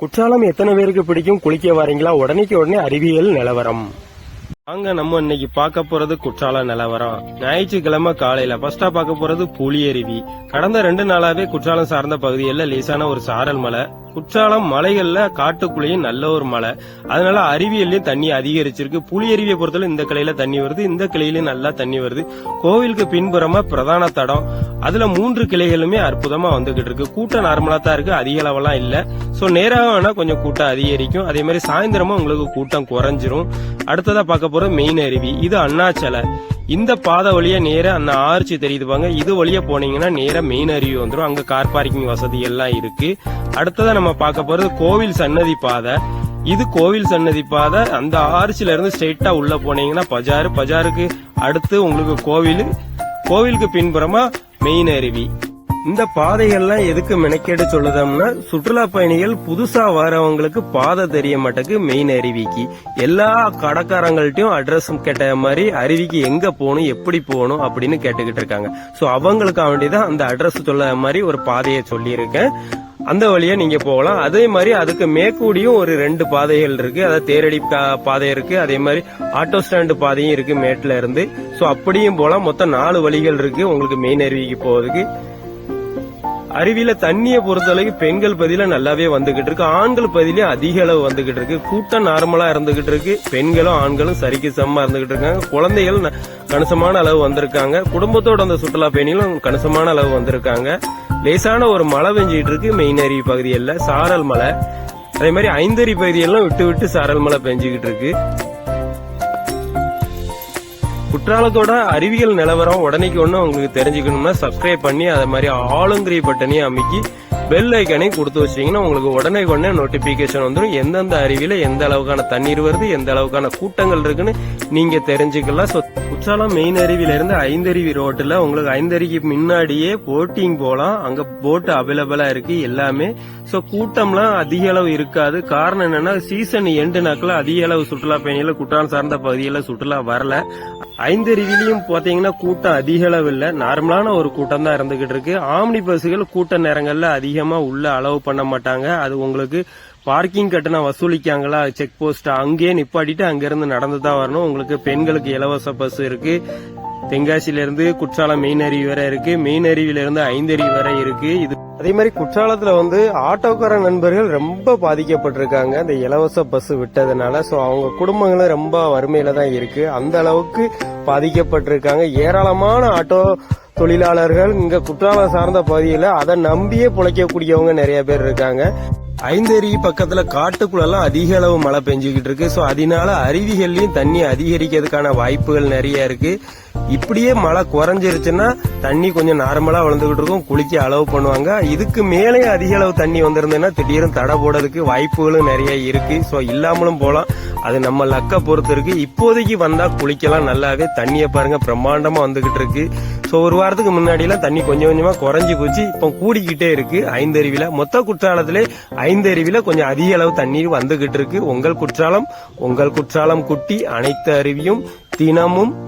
குற்றாலம் எத்தனை பேருக்கு பிடிக்கும்? குளிக்க வரீங்களா? உடனேக்கு உடனே அறிவியல் நிலவரம். வாங்க நம்ம இன்னைக்கு பார்க்க போறது குற்றால நிலவரம். ஞாயிற்றுக்கிழமை காலையில ஃபர்ஸ்டா பார்க்க போறது புலியருவி. கடந்த ரெண்டு நாளாவே குற்றாலம் சார்ந்த பகுதிகளில் லேசான ஒரு சாரல் மலை குற்றாலம் மலைகள்ல காட்டுக்குள்ளேயும் நல்ல ஒரு மலை. அதனால அருவியல்லையும் தண்ணி அதிகரிச்சிருக்கு. புலியருவியை பொறுத்தவரை இந்த கிளையில தண்ணி வருது. இந்த கிளையிலயும் நல்லா தண்ணி வருது. கோவிலுக்கு பின்புறமா பிரதான தடம். அதுல மூன்று கிளைகளுமே அற்புதமா வந்துகிட்டு இருக்கு. கூட்டம் நார்மலா தான் இருக்கு. அதிக அளவெல்லாம் இல்ல. சோ நேராக வேணா கொஞ்சம் கூட்டம் அதிகரிக்கும். அதே மாதிரி சாயந்தரமா உங்களுக்கு கூட்டம் குறைஞ்சிரும். அடுத்ததா பார்க்க போற மெயின் அருவி. இது அண்ணாச்சலை. இந்த பாதை வழியா நேராக அந்த ஆர்ச்சி தெரியுது பாங்க. இது வழியா போனீங்கன்னா நேராக மெயின் அருவி வந்துடும் அங்க கார் பார்க்கிங் வசதி எல்லாம் இருக்கு. அடுத்ததா நம்ம பார்க்க போறது கோவில் சன்னதி பாதை. இது கோவில் சன்னதி பாதை. அந்த ஆர்ச்சில இருந்து ஸ்ட்ரெயிட்டா உள்ள போனீங்கன்னா பஜாரு. பஜாருக்கு அடுத்து உங்களுக்கு கோவில். கோவிலுக்கு பின்புறமா மெயின் அருவி. இந்த பாதைகள்லாம் எதுக்கு மெனக்கேடு சொல்லுதோம்னா சுற்றுலா பயணிகள் புதுசா வரவங்களுக்கு பாதை தெரிய மாட்டேக்கு மெயின் அருவிக்கு எல்லா கடைக்காரங்கள்ட்டையும் அட்ரஸ் கேட்ட மாதிரி அருவிக்கு எங்க போகணும் எப்படி போகணும் அப்படின்னு கேட்டுக்கிட்டு இருக்காங்க. சோ அவங்களுக்காக வேண்டிதான் அந்த அட்ரஸ் சொல்ல மாதிரி ஒரு பாதையை சொல்லியிருக்கேன். அந்த வழியா நீங்க போகலாம். அதே மாதிரி அதுக்கு மேற்கூடியும் ஒரு ரெண்டு பாதைகள் இருக்கு. அதாவது தேரடி பா- பாதை இருக்கு. அதே மாதிரி ஆட்டோ ஸ்டாண்டு பாதையும் இருக்கு மேட்ல இருந்து. சோ அப்படியும் போகலாம். மொத்தம் நாலு வழிகள் இருக்கு. உங்களுக்கு மெயின் அருவிக்கு போறதுக்கு. அருவியில தண்ணியை பொறுத்தளவுக்கு பெண்கள் பதில நல்லாவே வந்துகிட்டு இருக்கு. ஆண்கள் பதிலே அதிக அளவு வந்துகிட்டு இருக்கு. கூட்டம் நார்மலா இருந்துகிட்டு இருக்கு. பெண்களும் ஆண்களும் சரிக்கு சமமா இருந்துகிட்டு இருக்காங்க. குழந்தைகள் ந- கணிசமான அளவு வந்திருக்காங்க. குடும்பத்தோட அந்த சுற்றுலா பயணிகளும் கணிசமான அளவு வந்திருக்காங்க. லேசான ஒரு மழை பெஞ்சிட்டு இருக்கு. மெயின் அருவி பகுதியில் சாரல் மலை அதே மாதிரி ஐந்தறி பகுதியெல்லாம் விட்டு விட்டு சாரல் மழை பெஞ்சுக்கிட்டு இருக்கு. குற்றாலத்தோட அறிவியல் நிலவரம் உடனேக்கு ஒண்ணு உங்களுக்கு தெரிஞ்சுக்கணும்னா சப்ஸ்கிரைப் பண்ணி அது மாதிரி ஆளுங்கிரி பட்டனையும் அமைக்கி பெல் ஐக்கனையும் கொடுத்து வச்சீங்கன்னா உங்களுக்கு உடனே உடனே நோட்டிபிகேஷன் வந்துடும் எந்தெந்த அருவியில எந்த அளவுக்கான தண்ணீர் வருது எந்த அளவுக்கான கூட்டங்கள் இருக்குன்னு நீங்க தெரிஞ்சுக்கலாம். So, குற்றாலம் மெயின் அருவியில இருந்து ஐந்தருவி ரோட்ல உங்களுக்கு ஐந்தருவிக்கு முன்னாடியே போட்டிங் போலாம். அங்க போட் அவைலபிளா இருக்கு எல்லாமே. சோ கூட்டம்லாம் அதிக அளவு இருக்காது. காரணம் என்னன்னா சீசன் எண்டு நாட்கள் அதிக அளவு சுற்றுலா பயணிகள் குற்றாலம் சார்ந்த பகுதியில சுற்றுலா வரல. ஐந்தருவிலையும் பாத்தீங்கன்னா கூட்டம் அதிக அளவு இல்ல. நார்மலான ஒரு கூட்டம் தான் இருந்துகிட்டு இருக்கு. ஆம்னி பஸ்ஸுகள் கூட்ட நேரங்கள்ல அதிகமா உள்ள அளவு பண்ண மாட்டாங்க. அது உங்களுக்கு பார்க்கிங் கட்டணம் வசூலிக்காங்களா? செக் போஸ்ட் அங்கேயே நிப்பாட்டிட்டு அங்கிருந்து நடந்து தான் வரணும். உங்களுக்கு பெண்களுக்கு இலவச பஸ் இருக்கு. தென்காசியிலிருந்து குற்றாலம் மெயின் அருவி வரை இருக்கு. மெயின் அருவியில இருந்து ஐந்தருவி வரை இருக்கு. இது அதே மாதிரி குற்றாலத்துல வந்து ஆட்டோக்கார நண்பர்கள் ரொம்ப பாதிக்கப்பட்டிருக்காங்க. இந்த இலவச பஸ் விட்டதுனால. சோ அவங்க குடும்பங்களும் ரொம்ப வறுமையில தான் இருக்கு. அந்த அளவுக்கு பாதிக்கப்பட்டிருக்காங்க. ஏராளமான ஆட்டோ தொழிலாளர்கள் இங்க குற்றாலம் சார்ந்த பகுதியில அதை நம்பியே பிழைக்கக்கூடியவங்க நிறைய பேர் இருக்காங்க. ஐந்தருவி பக்கத்துல காட்டுக்குள்ளெல்லாம் அதிக அளவு மழை பெஞ்சுக்கிட்டு இருக்கு. ஸோ அதனால அருவிகள்லயும் தண்ணி அதிகரிக்கிறதுக்கான வாய்ப்புகள் நிறைய இருக்கு. இப்படியே மழை குறைஞ்சிருச்சுன்னா தண்ணி கொஞ்சம் நார்மலா வளர்ந்துகிட்டு இருக்கும். குளிக்க அளவு பண்ணுவாங்க. இதுக்கு மேலே அதிக அளவு தண்ணி வந்திருந்ததுன்னா திடீர்னு தடை போடுறதுக்கு வாய்ப்புகளும் நிறைய இருக்கு. ஸோ இல்லாமலும் போலாம் அது நம்ம லக்க பொறுத்து இருக்கு. இப்போதைக்கு வந்தா குளிக்கலாம். நல்லாவே தண்ணியை பாருங்க. பிரம்மாண்டமா வந்துகிட்டு இருக்கு. ஸோ ஒரு வாரத்துக்கு முன்னாடி எல்லாம் தண்ணி கொஞ்சம் கொஞ்சமா குறைஞ்சி போச்சு. இப்போ கூடிக்கிட்டே இருக்கு. ஐந்தருவில. மொத்த குற்றாலத்திலே ஐந்தருவில கொஞ்சம் அதிக அளவு தண்ணீர் வந்துகிட்டு இருக்கு. உங்கள் குற்றாலம் உங்கள் குற்றாலம் குட்டி அனைத்து அருவியும் தினமும்